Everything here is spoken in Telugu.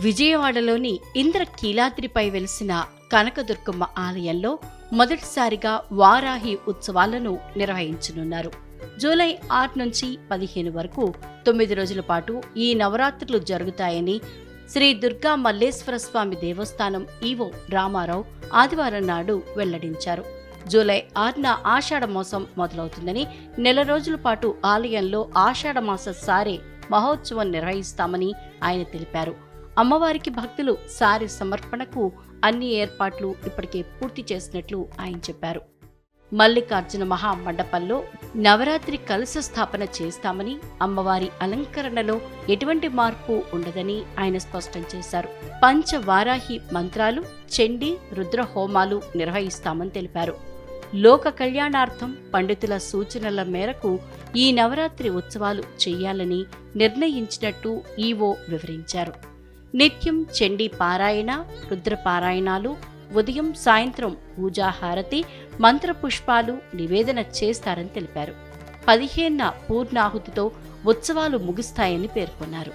విజయవాడలోని ఇంద్రకీలాద్రిపై వెలిసిన కనకదుర్గమ్మ ఆలయంలో మొదటిసారిగా వారాహి ఉత్సవాలను నిర్వహించనున్నారు. జూలై ఆరు నుంచి పదిహేను వరకు తొమ్మిది రోజుల పాటు ఈ నవరాత్రులు జరుగుతాయని శ్రీ దుర్గా మల్లేశ్వర స్వామి దేవస్థానం ఈవో రామారావు ఆదివారం నాడు వెల్లడించారు. జూలై ఆరున ఆషాఢ మాసం మొదలవుతుందని నెల రోజుల పాటు ఆలయంలో ఆషాఢ మాస సారే మహోత్సవం నిర్వహిస్తామని ఆయన తెలిపారు. అమ్మవారికి భక్తులు సారి సమర్పణకు అన్ని ఏర్పాట్లు ఇప్పటికే పూర్తి చేసినట్లు ఆయన చెప్పారు. మల్లికార్జున మహామండపంలో నవరాత్రి కలశ స్థాపన చేస్తామని అమ్మవారి అలంకరణలో ఎటువంటి మార్పు ఉండదని ఆయన స్పష్టం చేశారు. పంచవారాహి మంత్రాలు చండీ రుద్ర హోమాలు నిర్వహిస్తామని తెలిపారు. లోక కళ్యాణార్థం పండితుల సూచనల మేరకు ఈ నవరాత్రి ఉత్సవాలు చేయాలని నిర్ణయించినట్టు ఈవో వివరించారు. నిత్యం చండీ పారాయణ రుద్రపారాయణాలు ఉదయం సాయంత్రం పూజాహారతి మంత్రపుష్పాలు నివేదన చేస్తారని తెలిపారు. పదిహేన పూర్ణాహుతితో ఉత్సవాలు ముగుస్తాయని పేర్కొన్నారు.